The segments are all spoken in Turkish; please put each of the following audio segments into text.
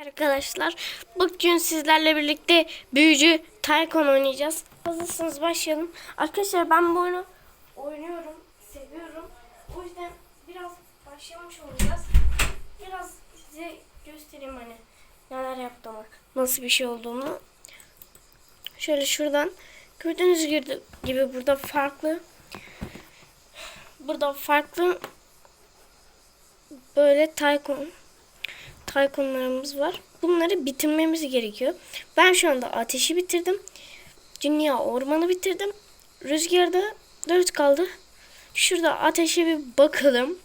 Arkadaşlar bugün sizlerle birlikte büyücü Tycoon oynayacağız. Hazırsanız başlayalım. Arkadaşlar ben bu oyunu oynuyorum, seviyorum. O yüzden biraz başlamış olacağız. Biraz size göstereyim hani neler yaptığımı, nasıl bir şey olduğunu. Şöyle şuradan gördüğünüz gibi burada farklı burada farklı böyle Tycoon Tycoonlarımız var. Bunları bitirmemiz gerekiyor. Ben şu anda ateşi bitirdim. Dünya ormanı bitirdim. Rüzgarda 4 kaldı. Şurada ateşe bir bakalım.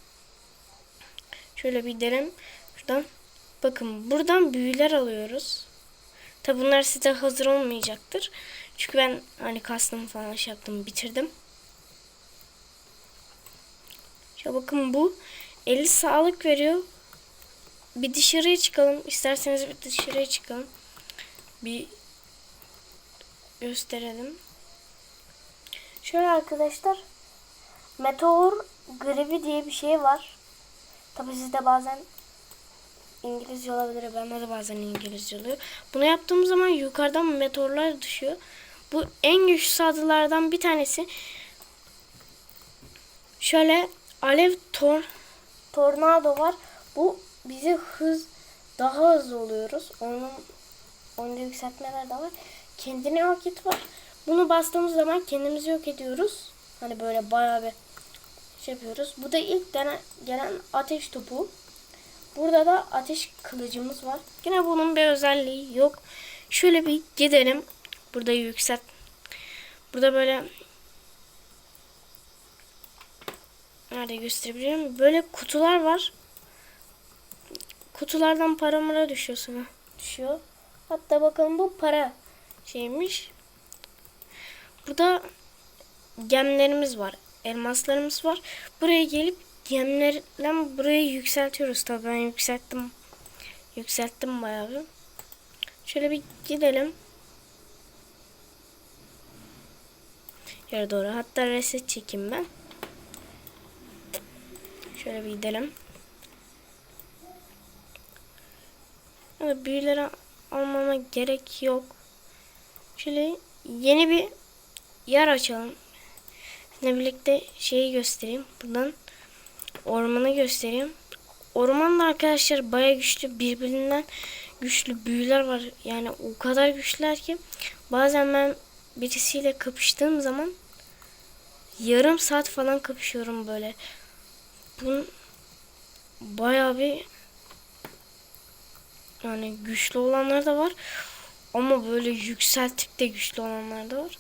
Şöyle bir gidelim. Şuradan. Bakın buradan büyüler alıyoruz. Tabi bunlar size hazır olmayacaktır. Çünkü ben hani kastım falan şey yaptım bitirdim. Şöyle bakın bu 50 sağlık veriyor bir dışarıya çıkalım. İsterseniz bir dışarıya çıkalım. Bir gösterelim. Şöyle arkadaşlar. Meteor grevi diye bir şey var. Tabi sizde bazen İngilizce olabilir. Bende de bazen İngilizce oluyor. Bunu yaptığımız zaman yukarıdan meteorlar düşüyor. Bu en güçlü adalardan bir tanesi. Şöyle alev tor tornado var. Bu bize hız daha hızlı oluyoruz. Onun onda yükseltmeler de var. Kendine vakit var. Bunu bastığımız zaman kendimizi yok ediyoruz. Hani böyle bayağı bir şey yapıyoruz. Bu da ilk denen, gelen ateş topu. Burada da ateş kılıcımız var. Yine bunun bir özelliği yok. Şöyle bir gidelim. Burada yükselt. Burada böyle Nerede gösterebilirim? Böyle kutular var kutulardan para mara düşüyor sana. Düşüyor. Hatta bakalım bu para şeymiş. Burada gemlerimiz var. Elmaslarımız var. Buraya gelip gemlerle burayı yükseltiyoruz. Tabii ben yükselttim. Yükselttim bayağı bir. Şöyle bir gidelim. Yere doğru. Hatta reset çekeyim ben. Şöyle bir gidelim. Evet, büyüleri almama gerek yok. Şöyle yeni bir yer açalım. Sizinle birlikte şeyi göstereyim. Buradan ormanı göstereyim. Ormanda arkadaşlar baya güçlü birbirinden güçlü büyüler var. Yani o kadar güçlüler ki bazen ben birisiyle kapıştığım zaman yarım saat falan kapışıyorum böyle. Bunun baya bir yani güçlü olanlar da var. Ama böyle yükseltip de güçlü olanlar da var.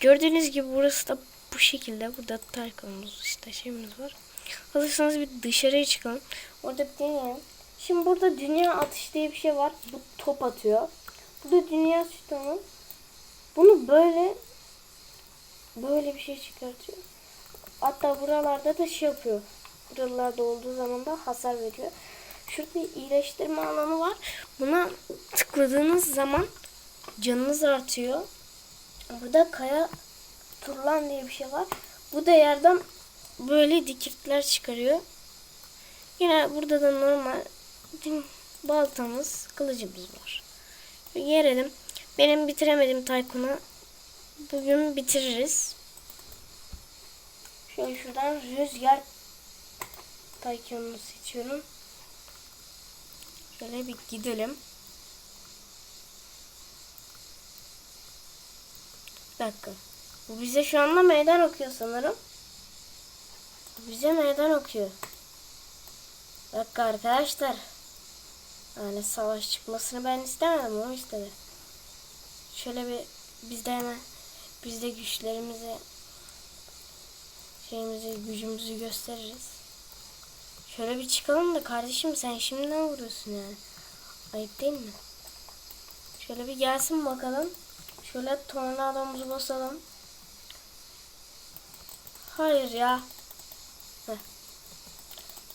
Gördüğünüz gibi burası da bu şekilde. Burada Tarkan'ımız işte şeyimiz var. Hazırsanız bir dışarıya çıkalım. Orada bir deneyelim. Şimdi burada dünya atış diye bir şey var. Bu top atıyor. Bu da dünya sütunu. Bunu böyle böyle bir şey çıkartıyor. Hatta buralarda da şey yapıyor. Buralarda olduğu zaman da hasar veriyor. Şurada iyileştirme alanı var. Buna tıkladığınız zaman canınız artıyor. Burada kaya turlan diye bir şey var. Bu da yerden böyle dikirtler çıkarıyor. Yine burada da normal baltamız, kılıcımız var. Yerelim. Benim bitiremedim Taykun'u. Bugün bitiririz. Şöyle şuradan rüzgar Taykun'u seçiyorum. Şöyle bir gidelim. Bir dakika. Bu bize şu anda meydan okuyor sanırım. Bu bize meydan okuyor. Bir dakika arkadaşlar. Yani savaş çıkmasını ben istemedim. O istedi. Şöyle bir biz de hemen biz güçlerimizi şeyimizi gücümüzü gösteririz. Şöyle bir çıkalım da kardeşim sen şimdiden vuruyorsun yani. Ayıp değil mi? Şöyle bir gelsin bakalım. Şöyle tornadomuzu basalım. Hayır ya. Heh.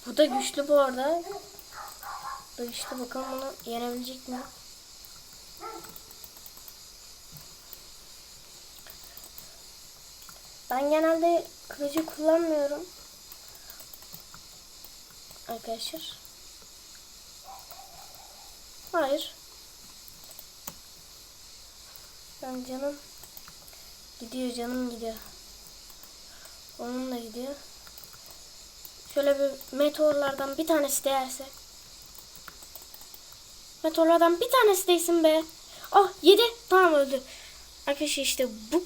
Bu da güçlü bu arada. Bu güçlü bakalım bunu yenebilecek mi? Ben genelde kılıcı kullanmıyorum arkadaşlar. Hayır. Ben canım gidiyor canım gidiyor. Onun da gidiyor. Şöyle bir meteorlardan bir tanesi değerse. Meteorlardan bir tanesi değsin be. Ah yedi. Tamam öldü. Arkadaşlar işte bu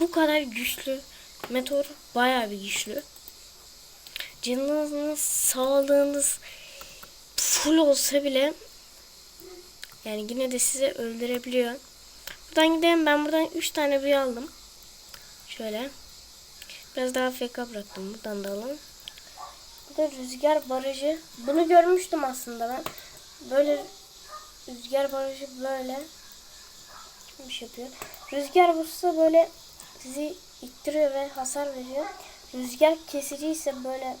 bu kadar güçlü. Meteor bayağı bir güçlü. Canınız, sağlığınız full olsa bile yani yine de sizi öldürebiliyor. Buradan gidelim. Ben buradan 3 tane büyü aldım. Şöyle. Biraz daha FK bıraktım. Buradan da alalım. Bir de rüzgar barajı. Bunu görmüştüm aslında ben. Böyle rüzgar barajı böyle şey yapıyor. Rüzgar vursa böyle sizi ittiriyor ve hasar veriyor. Rüzgar kesici ise böyle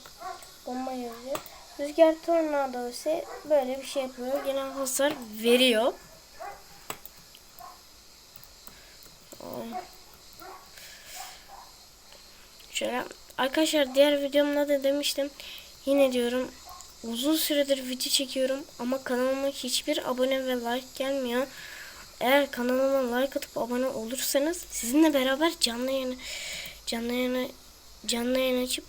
bomba yazıyor. Rüzgar tornado ise böyle bir şey yapıyor. Genel hasar veriyor. Şöyle arkadaşlar diğer videomda da demiştim. Yine diyorum uzun süredir video çekiyorum ama kanalıma hiçbir abone ve like gelmiyor. Eğer kanalıma like atıp abone olursanız sizinle beraber canlı yayın canlı yayın canlı yayın açıp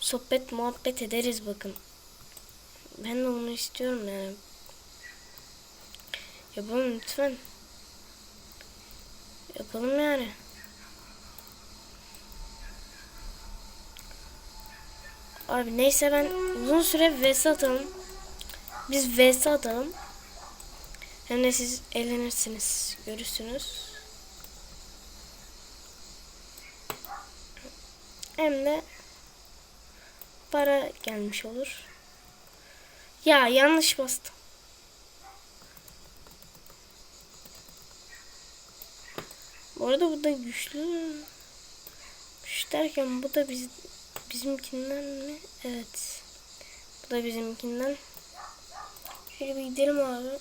sohbet muhabbet ederiz bakın. Ben de bunu istiyorum yani. Yapalım lütfen. Yapalım yani. Abi neyse ben uzun süre vs atalım. Biz vs atalım. Hem de siz eğlenirsiniz. Görürsünüz. Hem de para gelmiş olur. Ya yanlış bastım. Bu arada bu da güçlü. Güç derken bu da biz, bizimkinden mi? Evet. Bu da bizimkinden. Şöyle bir gidelim abi.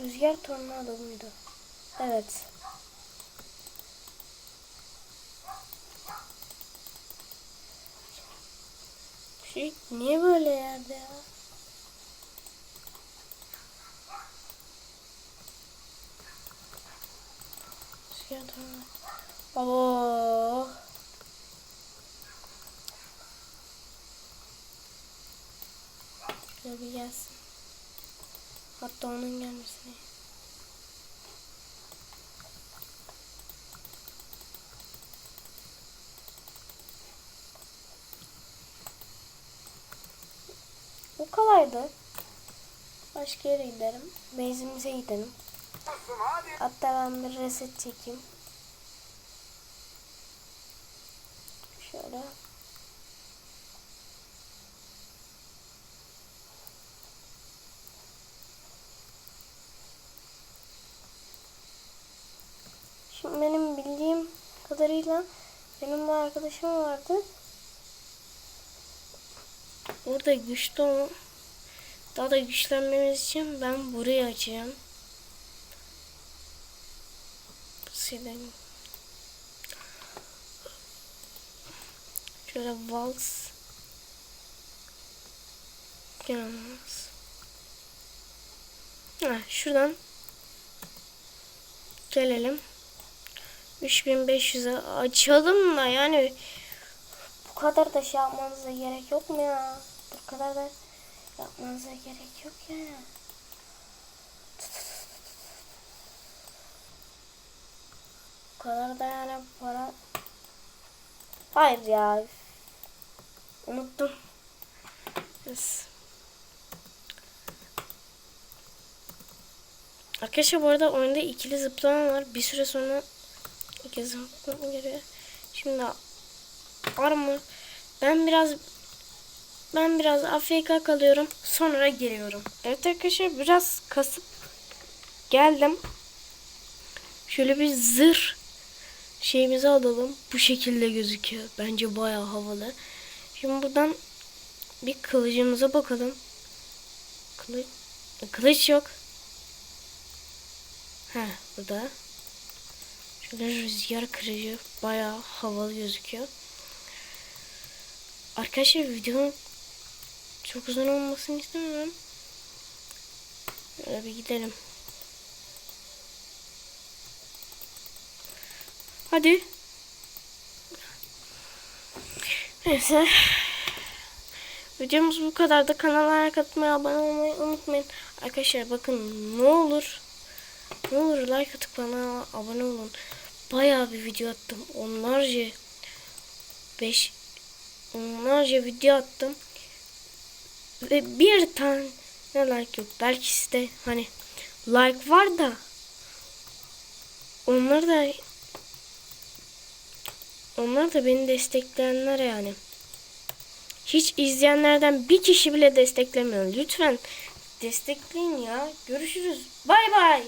Rüzgar tornado muydu? Evet. Şey niye böyle yerde ya? Tornado. Oo. Şöyle bir gelsin. Hatta onun gelmesine. Kolaydı. Başka yere gidelim. Base'imize gidelim. Hatta ben bir reset çekeyim. Şöyle. Şimdi benim bildiğim kadarıyla benim bir arkadaşım vardı. Orada güçlü o. Daha da güçlenmemiz için ben burayı açacağım. Silelim. Şöyle vals. Gelmez. Ha, şuradan gelelim. 3500'e açalım da yani bu kadar da şey yapmanıza gerek yok mu ya? Bu kadar da yapmanıza gerek yok ya. Bu kadar da yani para Hayır ya. Unuttum. Yes. Arkadaşlar bu arada oyunda ikili zıplama var. Bir süre sonra iki zıplama geliyor. Şimdi armor. Ben biraz ben biraz AFK kalıyorum. Sonra geliyorum. Evet arkadaşlar biraz kasıp geldim. Şöyle bir zırh şeyimizi alalım. Bu şekilde gözüküyor. Bence bayağı havalı. Şimdi buradan bir kılıcımıza bakalım. Kılıç, kılıç yok. Ha burada. Şöyle rüzgar kırıcı bayağı havalı gözüküyor. Arkadaşlar videonun Çok uzun olmasını istemiyorum. Böyle bir gidelim. Hadi. Neyse. Videomuz bu kadar da kanala like atmayı, abone olmayı unutmayın. Arkadaşlar bakın ne olur ne olur like atıp bana abone olun. Bayağı bir video attım. Onlarca 5 onlarca video attım. Ve bir tane like yok. Belki sizde hani like var da onlar da onlar da beni destekleyenler yani. Hiç izleyenlerden bir kişi bile desteklemiyor. Lütfen destekleyin ya. Görüşürüz. Bay bay.